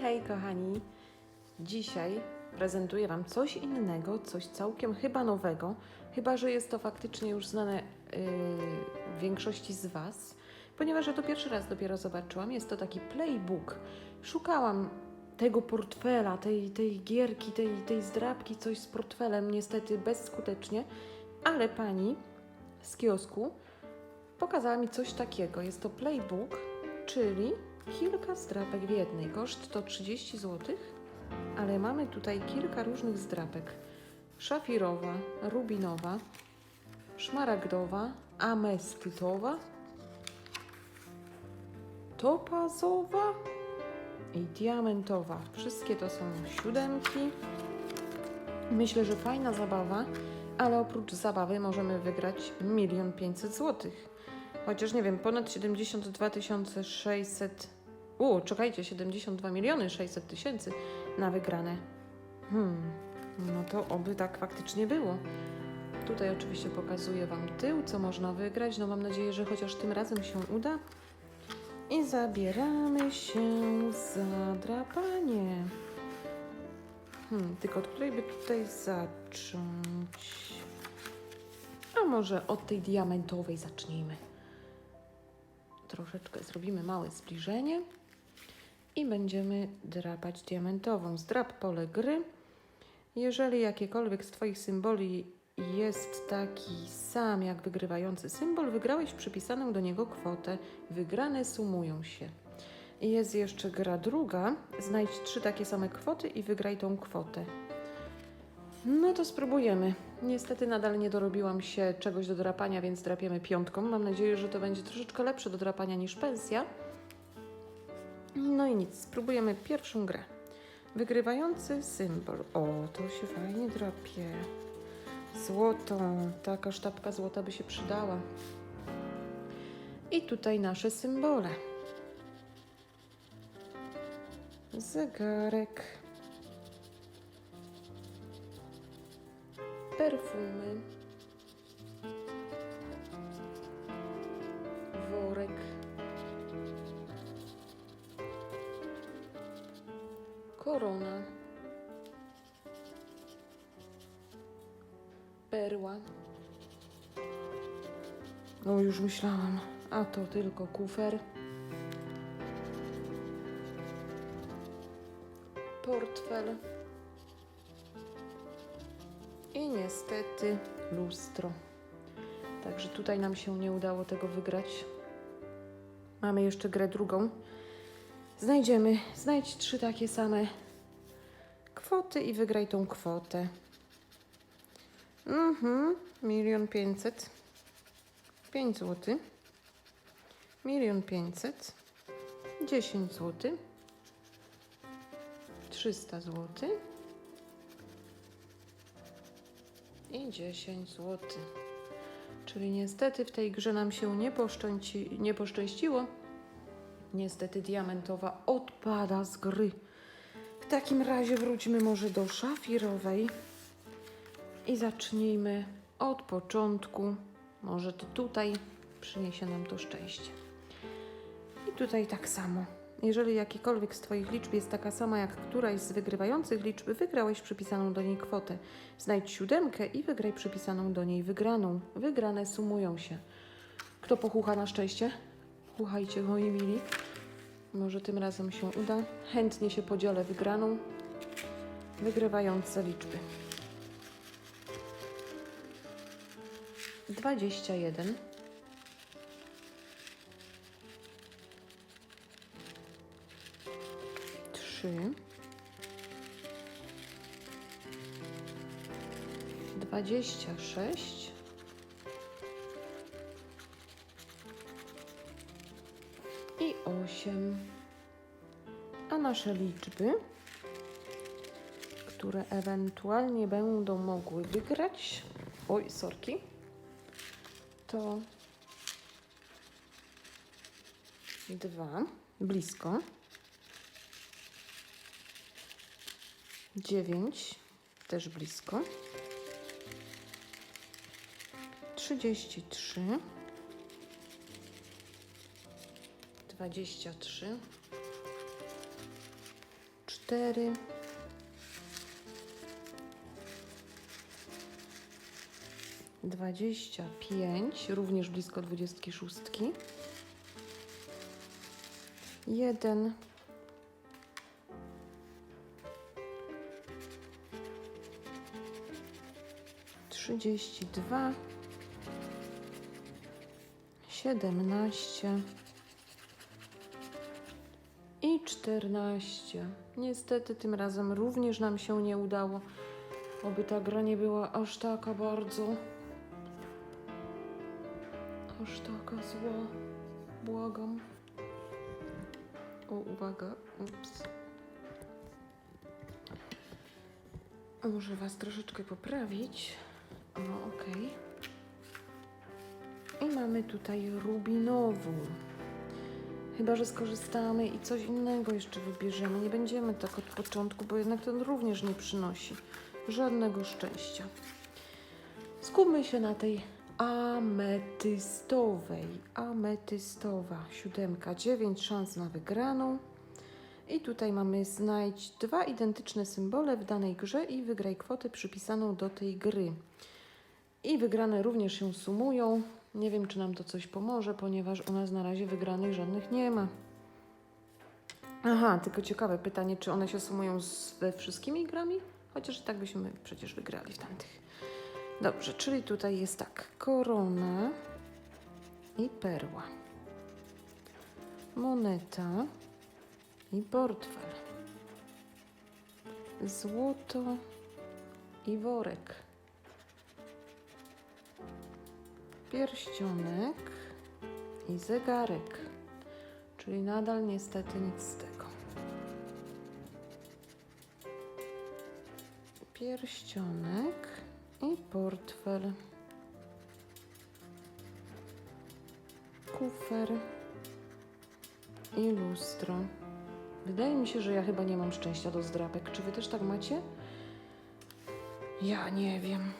hej kochani! Dzisiaj prezentuję Wam coś innego, coś całkiem chyba nowego, chyba że jest to faktycznie już znane yy, większości z Was, ponieważ ja to pierwszy raz dopiero zobaczyłam. Jest to taki playbook. Szukałam tego portfela, tej, tej gierki, tej, tej zdrabki, coś z portfelem, niestety bezskutecznie, ale pani z kiosku pokazała mi coś takiego. Jest to playbook, czyli kilka zdrapek w jednej. Koszt to 30 zł, ale mamy tutaj kilka różnych zdrapek. Szafirowa, rubinowa, szmaragdowa, amestytowa, topazowa i diamentowa. Wszystkie to są siódemki. Myślę, że fajna zabawa, ale oprócz zabawy możemy wygrać milion pięćset złotych. Chociaż nie wiem, ponad 72 600. U, czekajcie, 72 miliony 600 tysięcy na wygrane. Hmm, no to oby tak faktycznie było. Tutaj oczywiście pokazuję Wam tył, co można wygrać. No mam nadzieję, że chociaż tym razem się uda. I zabieramy się za drapanie. Hmm, tylko od której by tutaj zacząć? A może od tej diamentowej zacznijmy. Troszeczkę zrobimy małe zbliżenie i będziemy drapać diamentową. Zdrap pole gry. Jeżeli jakiekolwiek z Twoich symboli jest taki sam jak wygrywający symbol, wygrałeś przypisaną do niego kwotę. Wygrane sumują się. Jest jeszcze gra druga. Znajdź trzy takie same kwoty i wygraj tą kwotę. No to spróbujemy. Niestety nadal nie dorobiłam się czegoś do drapania, więc drapiemy piątką. Mam nadzieję, że to będzie troszeczkę lepsze do drapania niż pensja. No i nic, spróbujemy pierwszą grę. Wygrywający symbol. O, to się fajnie drapie. Złotą. Taka sztabka złota by się przydała. I tutaj nasze symbole. Zegarek. Perfumy. Korona. Perła. No już myślałam, a to tylko kufer. Portfel. I niestety lustro. Także tutaj nam się nie udało tego wygrać. Mamy jeszcze grę drugą. Znajdziemy, znajdź trzy takie same kwoty i wygraj tą kwotę. Mhm, milion pięćset. Pięć złotych. Milion pięćset. Dziesięć złotych. Trzysta złotych. I 10 zł. Czyli niestety w tej grze nam się nie, poszczęci, nie poszczęściło. Niestety diamentowa odpada z gry. W takim razie wróćmy może do szafirowej i zacznijmy od początku. Może to tutaj przyniesie nam to szczęście. I tutaj tak samo. Jeżeli jakikolwiek z Twoich liczb jest taka sama jak któraś z wygrywających liczb, wygrałeś przypisaną do niej kwotę. Znajdź siódemkę i wygraj przypisaną do niej wygraną. Wygrane sumują się. Kto pochucha na szczęście? Chuchajcie, moi mili. Może tym razem się uda. Chętnie się podzielę wygraną, wygrywające liczby. 21 3 26 A nasze liczby, które ewentualnie będą mogły wygrać, oj, sorki, to dwa, blisko. dziewięć, też blisko. Trzydzieści trzy. Dwadzieścia trzy. Cztery. Dwadzieścia pięć, również blisko dwudziestki szóstki. Jeden. Trzydzieści dwa. Siedemnaście. I 14. Niestety tym razem również nam się nie udało. Oby ta gra nie była aż taka bardzo. Aż taka zła. Błagam. O, uwaga. Ups. Muszę Was troszeczkę poprawić. O, okej. I mamy tutaj rubinową. Chyba, że skorzystamy i coś innego jeszcze wybierzemy. Nie będziemy tak od początku, bo jednak ten również nie przynosi żadnego szczęścia. Skupmy się na tej ametystowej. Ametystowa siódemka, dziewięć szans na wygraną. I tutaj mamy znajdź dwa identyczne symbole w danej grze i wygraj kwotę przypisaną do tej gry. I wygrane również się sumują. Nie wiem, czy nam to coś pomoże, ponieważ u nas na razie wygranych żadnych nie ma. Aha, tylko ciekawe pytanie, czy one się sumują ze wszystkimi grami? Chociaż i tak byśmy przecież wygrali w tamtych. Dobrze, czyli tutaj jest tak. Korona i perła. Moneta i portfel. Złoto i worek. Pierścionek i zegarek. Czyli nadal niestety nic z tego. Pierścionek i portfel. Kufer i lustro. Wydaje mi się, że ja chyba nie mam szczęścia do zdrapek. Czy wy też tak macie? Ja nie wiem.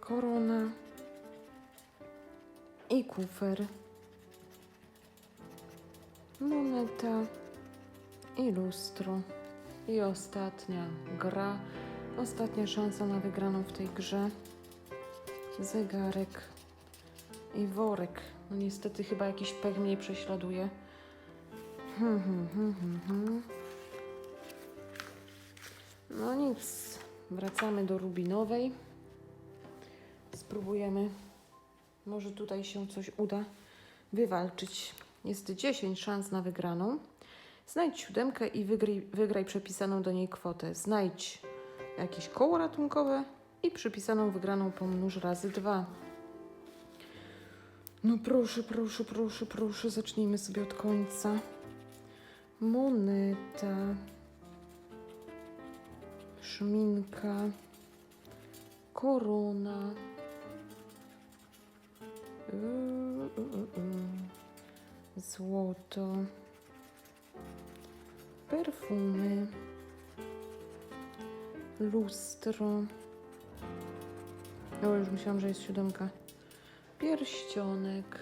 Korona i kufer, moneta i lustro. I ostatnia gra, ostatnia szansa na wygraną w tej grze. Zegarek i worek. No niestety chyba jakiś pech mnie prześladuje. Hmm, hmm, hmm. No nic, wracamy do rubinowej. Spróbujemy może tutaj się coś uda wywalczyć. Jest 10 szans na wygraną. Znajdź siódemkę i wygraj, wygraj przepisaną do niej kwotę. Znajdź jakieś koło ratunkowe i przypisaną wygraną pomnóż razy dwa. No proszę, proszę, proszę, proszę, zacznijmy sobie od końca. Moneta. Szminka. Korona. Złoto. Perfumy. Lustro. O, już myślałam, że jest siódemka. Pierścionek.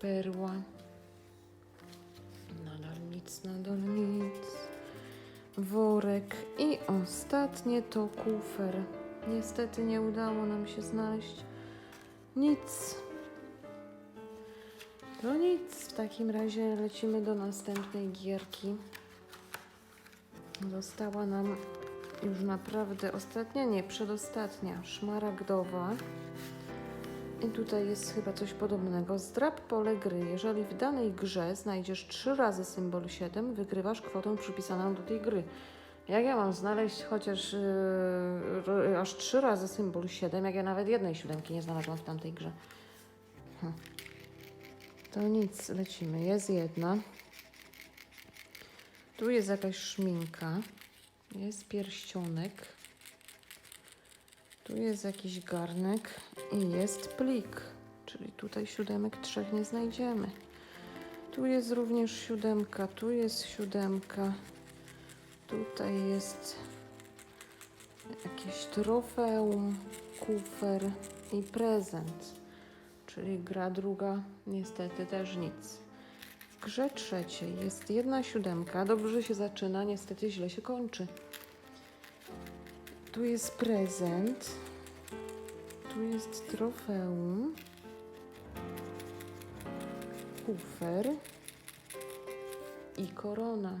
Perła. Nadal nic, nadal nic. Worek. I ostatnie to kufer. Niestety nie udało nam się znaleźć nic. No nic, w takim razie lecimy do następnej gierki. Została nam już naprawdę ostatnia, nie, przedostatnia, szmaragdowa. I tutaj jest chyba coś podobnego. Zdrab pole gry. Jeżeli w danej grze znajdziesz trzy razy symbol 7, wygrywasz kwotę przypisaną do tej gry. Jak ja mam znaleźć chociaż yy, aż trzy razy symbol 7, jak ja nawet jednej siódemki nie znalazłam w tamtej grze? Hm. To nic, lecimy. Jest jedna. Tu jest jakaś szminka. Jest pierścionek. Tu jest jakiś garnek i jest plik. Czyli tutaj siódemek trzech nie znajdziemy. Tu jest również siódemka, tu jest siódemka. Tutaj jest jakieś trofeum, kufer i prezent. Czyli gra druga, niestety też nic. W grze trzeciej jest jedna siódemka. Dobrze się zaczyna, niestety źle się kończy. Tu jest prezent. Tu jest trofeum. Kufer. I korona.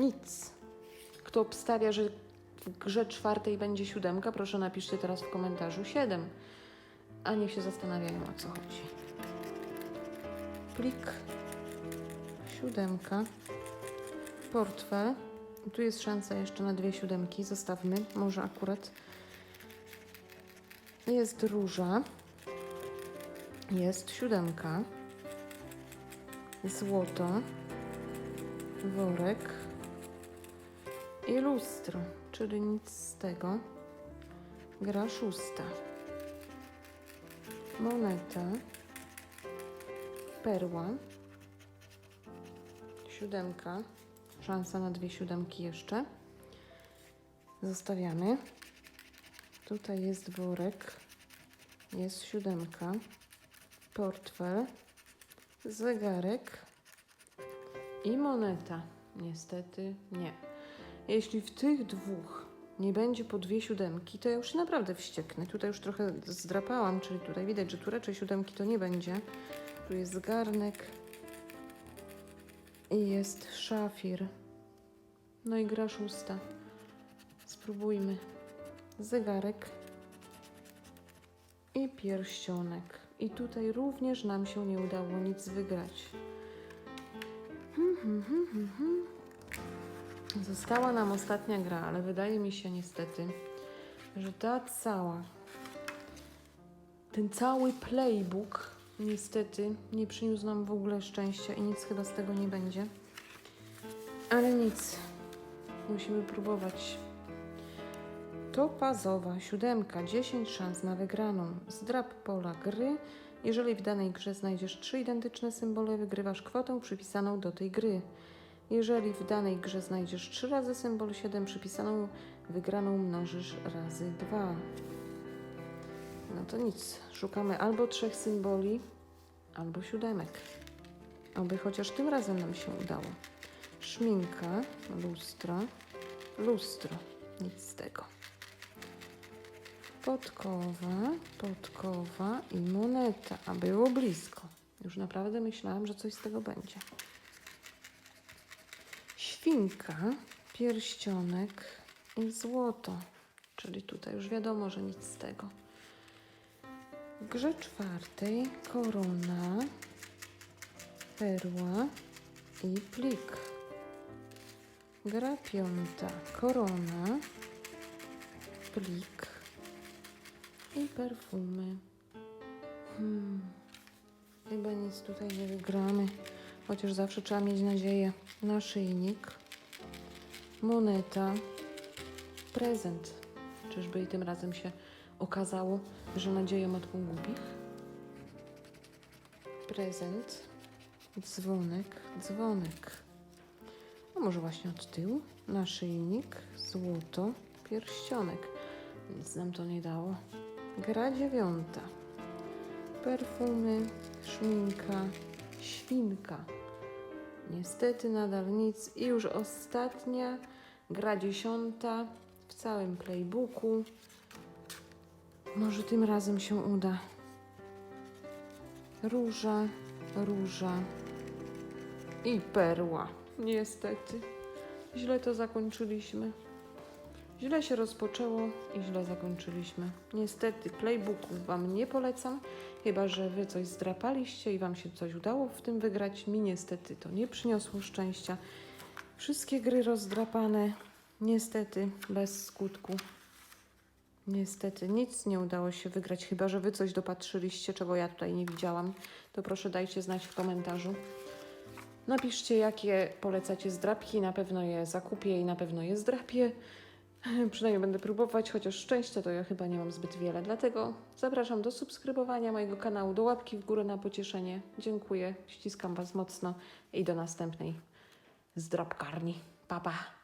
Nic. Kto obstawia, że w grze czwartej będzie siódemka, proszę napiszcie teraz w komentarzu 7. A niech się zastanawiają o co chodzi. Plik. Siódemka. Portfel. Tu jest szansa jeszcze na dwie siódemki. Zostawmy. Może akurat. Jest róża. Jest siódemka. Złoto. Worek. I lustro, czyli nic z tego. Gra szósta. Moneta. Perła. Siódemka. Szansa na dwie siódemki jeszcze. Zostawiamy. Tutaj jest worek. Jest siódemka. Portfel. Zegarek. I moneta. Niestety nie. Jeśli w tych dwóch nie będzie po dwie siódemki, to ja już naprawdę wścieknę. Tutaj już trochę zdrapałam, czyli tutaj widać, że tu raczej siódemki to nie będzie. Tu jest garnek i jest szafir. No i gra szósta. Spróbujmy. Zegarek i pierścionek. I tutaj również nam się nie udało nic wygrać. Hmm, hmm, hmm, hmm, hmm. Została nam ostatnia gra, ale wydaje mi się niestety, że ta cała, ten cały playbook niestety nie przyniósł nam w ogóle szczęścia i nic chyba z tego nie będzie. Ale nic, musimy próbować. Topazowa siódemka, 10 szans na wygraną. Zdrab pola gry. Jeżeli w danej grze znajdziesz trzy identyczne symbole, wygrywasz kwotę przypisaną do tej gry. Jeżeli w danej grze znajdziesz 3 razy symbol 7 przypisaną, wygraną mnożysz razy 2. No to nic. Szukamy albo trzech symboli, albo siódemek. Oby chociaż tym razem nam się udało. Szminka, lustro, lustro. Nic z tego. Podkowa, podkowa i moneta. A było blisko. Już naprawdę myślałam, że coś z tego będzie. Świnka, pierścionek i złoto. Czyli tutaj już wiadomo, że nic z tego. W grze czwartej korona, perła i plik. Gra piąta korona, plik i perfumy. Hmm. Chyba nic tutaj nie wygramy. Chociaż zawsze trzeba mieć nadzieję. Naszyjnik, moneta, prezent. Czyżby i tym razem się okazało, że nadzieję matką głupich? Prezent, dzwonek, dzwonek. A może właśnie od tyłu? Naszyjnik, złoto, pierścionek. Nic nam to nie dało. Gra dziewiąta. Perfumy, szminka, świnka. Niestety nadal nic. I już ostatnia gra dziesiąta w całym playbooku. Może tym razem się uda. Róża, róża i perła. Niestety. Źle to zakończyliśmy. Źle się rozpoczęło i źle zakończyliśmy. Niestety playbooku Wam nie polecam, chyba że Wy coś zdrapaliście i Wam się coś udało w tym wygrać. Mi niestety to nie przyniosło szczęścia. Wszystkie gry rozdrapane, niestety bez skutku. Niestety nic nie udało się wygrać, chyba że Wy coś dopatrzyliście, czego ja tutaj nie widziałam. To proszę dajcie znać w komentarzu. Napiszcie, jakie polecacie zdrapki. Na pewno je zakupię i na pewno je zdrapię. Przynajmniej będę próbować, chociaż szczęścia to ja chyba nie mam zbyt wiele. Dlatego zapraszam do subskrybowania mojego kanału, do łapki w górę na pocieszenie. Dziękuję, ściskam Was mocno i do następnej zdrapkarni. Pa, pa!